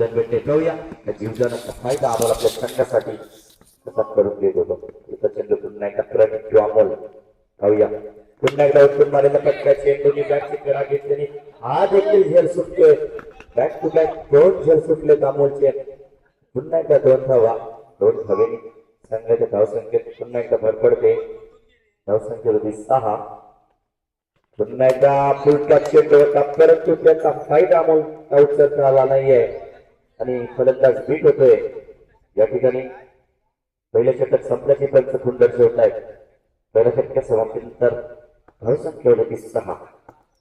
जीवदान टेकवूया पाहूया त्या जीवदानाचा फायदा आम्हाला आपल्या संघासाठी कसा करून देत होतो. प्रचंड पुन्हा एकदा प्रणित किंवा अमोल. पाहूया पुन्हा एकदा उत्तम मारेला पटका चेंडूने बॅटची करा घेतल्याने हा देखील झेल सुटतोय. बॅक टू बॅक दोन झेल सुटलेत अमोलचे. पुन्हा एकदा दोन धावा. दोन धावेने संघाच्या धावसंख्येत पुन्हा एकदा भर पडते. धावसंख्या होती सहा. पुन्हा एकदा फुलका चेंडू होता परंतु त्याचा फायदा अमोल उचलता आला नाहीये. आणि फलंदाज बीट होतोय. या ठिकाणी पहिल्या षटक संपल्याचे पंच खून दर्शवत आहेत पहिल्या षटकात समाप्तीनंतर धावसंख्या होती सहा.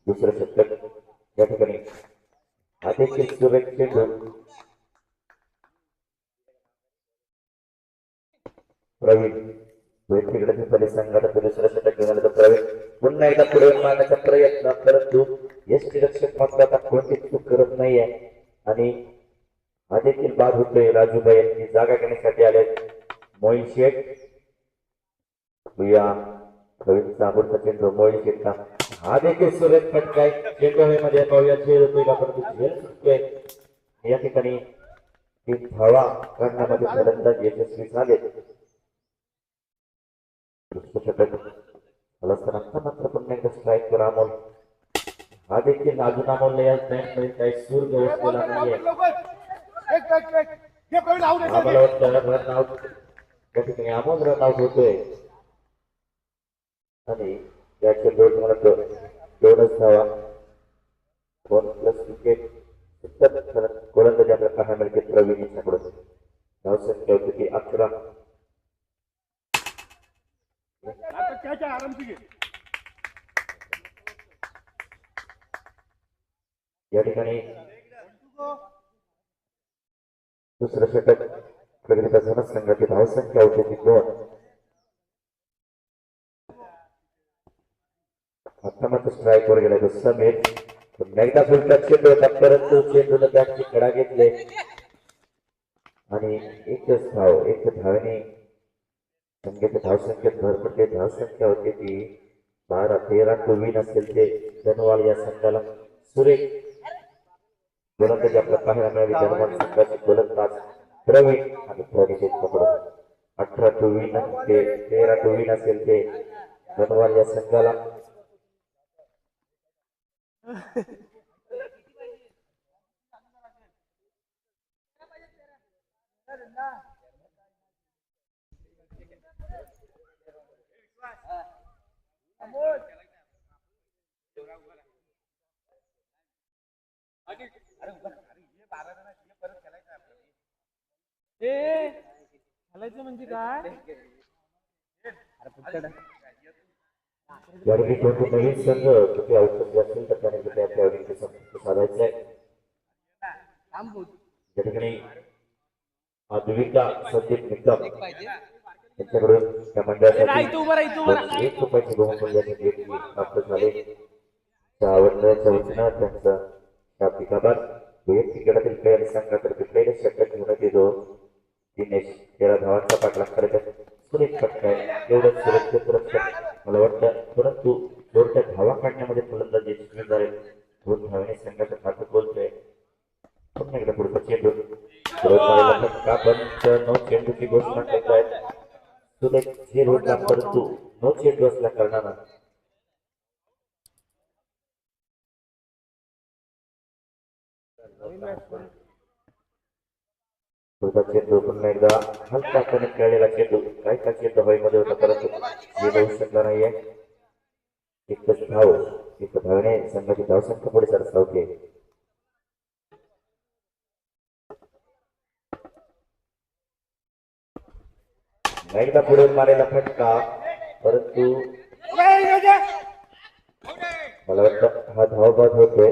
दुसरं षटक या ठिकाणी अतिशय सुरक्षित प्रवीण. वेगवेगळ्या संघाला दुसरं षटक घेऊन आलं तर प्रवीण. पुन्हा एकदा पुढे मारण्याचा प्रयत्न परंतु यश रक्षक मात्र आता कोणती चूक करत नाहीये. आणि हा देखील बाद होतोय राजूबाई यांची जागा घेण्यासाठी आले मोहित शेठ. या प्रवीणचा आवडता चेंडू मोहित शेठचा हा देखील सुरेश फटकाय चेंडू पाहूया झेल होतोय का? परंतु झेल सुटतोय या ठिकाणी तीन धावा करण्यामध्ये फलंदाज यशस्वी झाले षटक असताना मात्र पुन्हा एकदा स्ट्राईक वर अमोल. हा देखील अजून अमोलने या मॅचमध्ये काही सूर गवसलेला नाहीये त्या ठिकाणी अमोल रन आउट होतोय आणि याचे दोन म्हणत दोनच धावा दोन प्लस विकेट सत्तर गोलंदाजी आपल्याला पाहायला मिळते प्रवीण यांच्याकडून धावसंख्या होती ती अकरा या ठिकाणी दुसरं षटक प्रगतीचा संघाची धावसंख्या होती दोन आता मात्र स्ट्राईक वर गेला तो समीर. पुन्हा एकदा फुलटा चेंडू होता परंतु चेंडूला त्यांची कडा घेतले. आणि एकच धाव एक धावने संघाच्या धावसंख्येत भर पडते धावसंख्या होती ती. बारा तेरा टू विन असेल ते. धनवाल या संघाला सुरेख गोलंदाजी आपल्याला पाहायला मिळाली धनवाल संघाचे गोलंदाज प्रवीण आणि प्रणित पकडून. अठरा टू विन ते तेरा टू विन असेल ते धनवाल या संघाला ए घालायचं म्हणजे काय? यावेळी कोणते नवीन संघ त्याने आपल्या आवडीचे साधायचा आहे ठिकाणी संदीप निकम यांच्याकडून त्या मंडळासाठी. एक रुपयाची बहुमूल्य प्राप्त झाले. त्या आवडण्याच्या वचनात त्यांचा शाब्दिक आभार वैयक्तिक गटातील खेळाडू तर पहिले षटक घेऊन येतो दिनेश त्याला धावांचा पाठलाग करत आहे सुरेख फटकाय एवढं सुरक्षित रक्षक मला वाटतं परंतु थोडक्या धावा काढण्यामध्ये फलंदाज यशस्वी झाले दोन धावाने संघाचं खातं बोलतोय पुन्हा एकदा पुढचा चेंडू का पण नऊ चेंडूची घोषणा करत आहेत सुरेख झेल परंतु नऊ चेंडू असल्या कारणानं चेंडू पुन्हा एकदा हलका हाताने खेळलेला चेंडू काही का चेंडू हवेमध्ये होता परंतु होऊ शकला नाहीये एकच धाव एक धावने संघाची धावसंख्या पुढे सरसावते एकदा पुढे मारायला फटका परंतु मला वाटतं हा धावबाद होतोय.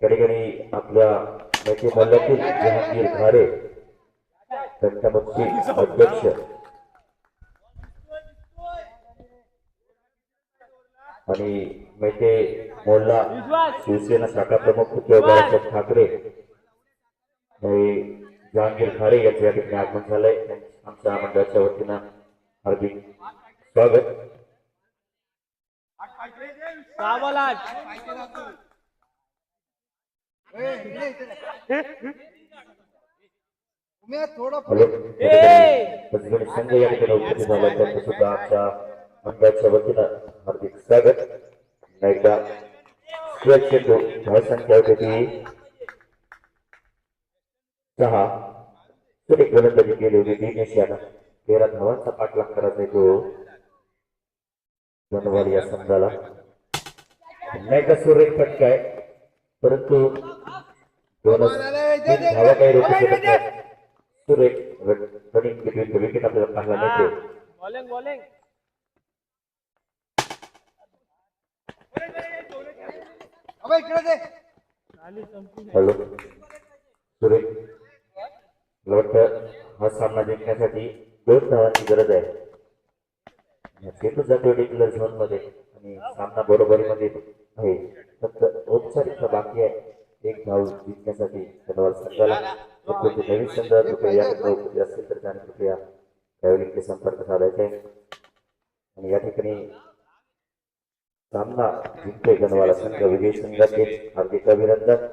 ठिकाणी आपल्या जहांगीर घारे तंटामुक्ती अध्यक्ष. आणि मैते मोल्ला शिवसेना शाखा प्रमुख उद्धव बाळासाहेब ठाकरे जहांगीर खारे यांचं या ठिकाणी आगमन झालंय. आमच्या मंडळाच्या वतीनं हार्दिक स्वागत. सावलाट थोडं हॅलो. ए! पद्धतीने संघ या ठिकाणी उपस्थित झाला त्यांचं सुद्धा आमच्या मंडळाच्या वतीनं हार्दिक स्वागत. एकदा सुरज चेंडू धावसंख्या होती सहा. सुरेख गोलंदाजी केली होती दिनेश यानं. तेरा धावांचा पाठलाग करायचा आहे तो. बनवाल या संघाला. पुन्हा एकदा सुरेख फटका आहे. परंतु धावा काही रोखू शकत नाही. सुरेख रनिंग विकेट आपल्याला पाहायला मिळते. हॅलो. सुरेख. मला वाटतं हा सामना जिंकण्यासाठी दोन धावांची गरज आहे. चेंडू जातो डिक्लेअर झोनमध्ये आणि सामना बरोबरीमध्ये आहे. फक्त औपचारिकता बाकी आहे. एक धाव जिंकण्यासाठी धन्यवाद संघाला. नवीन संघ कृपया उपस्थित असतील तर त्याने कृपया ट्रॅव्हलिंगचे संपर्क साधायचे आहे. आणि या ठिकाणी सामना जिंकतोय गणवाला संघ. विजय संघाचे हार्दिक अभिनंदन.